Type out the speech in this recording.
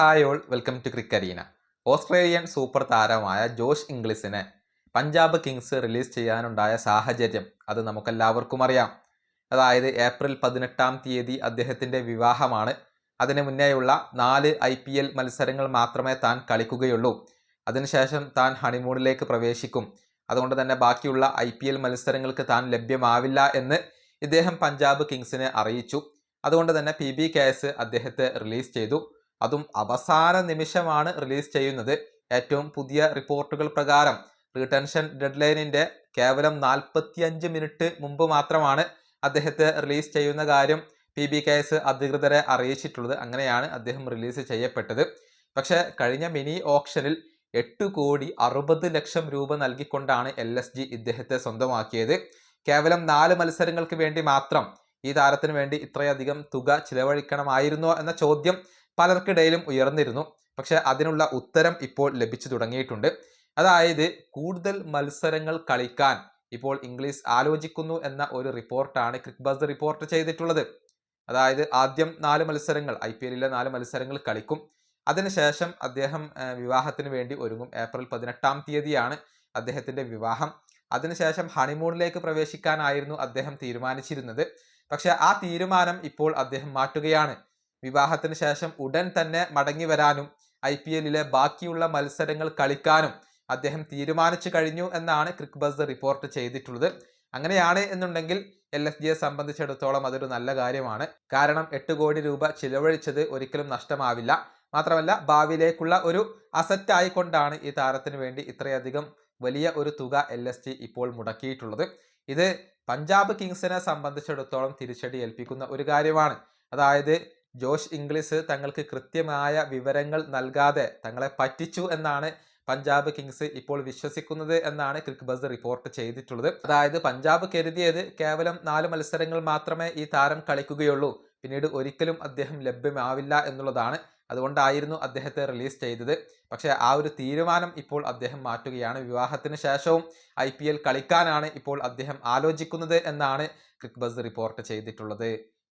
Hi all welcome to ക്രിക്കരീന Australian super താരമായ Josh ഇംഗ്ലീസിനെ പഞ്ചാബ് കിങ്സ് റിലീസ് ചെയ്യാനുണ്ടായ സാഹചര്യം അത് നമുക്കെല്ലാവർക്കും അറിയാം. അതായത് ഏപ്രിൽ പതിനെട്ടാം തീയതി അദ്ദേഹത്തിന്റെ വിവാഹമാണ്. അതിന് മുന്നേയുള്ള നാല് ഐ പി എൽ മത്സരങ്ങൾ മാത്രമേ താൻ കളിക്കുകയുള്ളൂ. അതിനുശേഷം താൻ ഹണിമൂണിലേക്ക് പ്രവേശിക്കും. അതുകൊണ്ട് തന്നെ ബാക്കിയുള്ള ഐ പി എൽ മത്സരങ്ങൾക്ക് താൻ ലഭ്യമാവില്ല എന്ന് ഇദ്ദേഹം പഞ്ചാബ് കിങ്സിനെ അറിയിച്ചു. അതുകൊണ്ട് തന്നെ പി ബി കെ എസ് അദ്ദേഹത്തെ റിലീസ് ചെയ്തു. അതും അവസാന നിമിഷമാണ് റിലീസ് ചെയ്യുന്നത്. ഏറ്റവും പുതിയ റിപ്പോർട്ടുകൾ പ്രകാരം റിട്ടൻഷൻ ഡെഡ്ലൈനിന്റെ കേവലം നാൽപ്പത്തിയഞ്ച് മിനിറ്റ് മുമ്പ് മാത്രമാണ് അദ്ദേഹത്തെ റിലീസ് ചെയ്യുന്ന കാര്യം പി ബി കെ അധികൃതരെ അറിയിച്ചിട്ടുള്ളത്. അങ്ങനെയാണ് അദ്ദേഹം റിലീസ് ചെയ്യപ്പെട്ടത്. പക്ഷേ കഴിഞ്ഞ മിനി ഓപ്ഷനിൽ എട്ട് കോടി അറുപത് ലക്ഷം രൂപ നൽകിക്കൊണ്ടാണ് എൽ എസ് ജി ഇദ്ദേഹത്തെ സ്വന്തമാക്കിയത്. കേവലം നാല് മത്സരങ്ങൾക്ക് വേണ്ടി മാത്രം ഈ താരത്തിന് വേണ്ടി ഇത്രയധികം തുക ചിലവഴിക്കണമായിരുന്നോ എന്ന ചോദ്യം പലർക്കിടയിലും ഉയർന്നിരുന്നു. പക്ഷെ അതിനുള്ള ഉത്തരം ഇപ്പോൾ ലഭിച്ചു തുടങ്ങിയിട്ടുണ്ട്. അതായത് കൂടുതൽ മത്സരങ്ങൾ കളിക്കാൻ ഇപ്പോൾ ഇംഗ്ലീഷ് ആലോചിക്കുന്നു എന്ന ഒരു റിപ്പോർട്ടാണ് ക്രിക്ക് ബസ് റിപ്പോർട്ട് ചെയ്തിട്ടുള്ളത്. അതായത് ആദ്യം നാല് മത്സരങ്ങൾ ഐ പി എല്ലിലെ നാല് മത്സരങ്ങൾ കളിക്കും. അതിനുശേഷം അദ്ദേഹം വിവാഹത്തിന് വേണ്ടി ഒരുങ്ങും. ഏപ്രിൽ പതിനെട്ടാം തീയതിയാണ് അദ്ദേഹത്തിന്റെ വിവാഹം. അതിനുശേഷം ഹണിമൂണിലേക്ക് പ്രവേശിക്കാനായിരുന്നു അദ്ദേഹം തീരുമാനിച്ചിരുന്നത്. പക്ഷെ ആ തീരുമാനം ഇപ്പോൾ അദ്ദേഹം മാറ്റുകയാണ്. വിവാഹത്തിന് ശേഷം ഉടൻ തന്നെ മടങ്ങി വരാനും ഐ പി എല്ലിലെ ബാക്കിയുള്ള മത്സരങ്ങൾ കളിക്കാനും അദ്ദേഹം തീരുമാനിച്ചു കഴിഞ്ഞു എന്നാണ് ക്രിക്ക് ബസ് റിപ്പോർട്ട് ചെയ്തിട്ടുള്ളത്. അങ്ങനെയാണ് എന്നുണ്ടെങ്കിൽ എൽ എസ് ജിയെ സംബന്ധിച്ചിടത്തോളം അതൊരു നല്ല കാര്യമാണ്. കാരണം എട്ട് കോടി രൂപ ചിലവഴിച്ചത് ഒരിക്കലും നഷ്ടമാവില്ല. മാത്രമല്ല ഭാവിയിലേക്കുള്ള ഒരു അസറ്റ് ആയിക്കൊണ്ടാണ് ഈ താരത്തിന് വേണ്ടി ഇത്രയധികം വലിയ ഒരു തുക എൽ എസ് ജി ഇപ്പോൾ മുടക്കിയിട്ടുള്ളത്. ഇത് പഞ്ചാബ് കിങ്സിനെ സംബന്ധിച്ചിടത്തോളം തിരിച്ചടി ഏൽപ്പിക്കുന്ന ഒരു കാര്യമാണ്. അതായത് ജോഷ് ഇംഗ്ലീഷ് തങ്ങൾക്ക് കൃത്യമായ വിവരങ്ങൾ നൽകാതെ തങ്ങളെ പറ്റിച്ചു എന്നാണ് പഞ്ചാബ് കിങ്സ് ഇപ്പോൾ വിശ്വസിക്കുന്നത് എന്നാണ് ക്രിക്ക് ബസ് റിപ്പോർട്ട് ചെയ്തിട്ടുള്ളത്. അതായത് പഞ്ചാബ് കരുതിയത് കേവലം നാല് മത്സരങ്ങൾ മാത്രമേ ഈ താരം കളിക്കുകയുള്ളൂ. പിന്നീട് ഒരിക്കലും അദ്ദേഹം ലഭ്യമാവില്ല എന്നുള്ളതാണ്. അതുകൊണ്ടായിരുന്നു അദ്ദേഹത്തെ റിലീസ് ചെയ്തത്. പക്ഷേ ആ ഒരു തീരുമാനം ഇപ്പോൾ അദ്ദേഹം മാറ്റുകയാണ്. വിവാഹത്തിന് ശേഷവും ഐ കളിക്കാനാണ് ഇപ്പോൾ അദ്ദേഹം ആലോചിക്കുന്നത് എന്നാണ് ക്രിക്ക് ബസ് റിപ്പോർട്ട് ചെയ്തിട്ടുള്ളത്.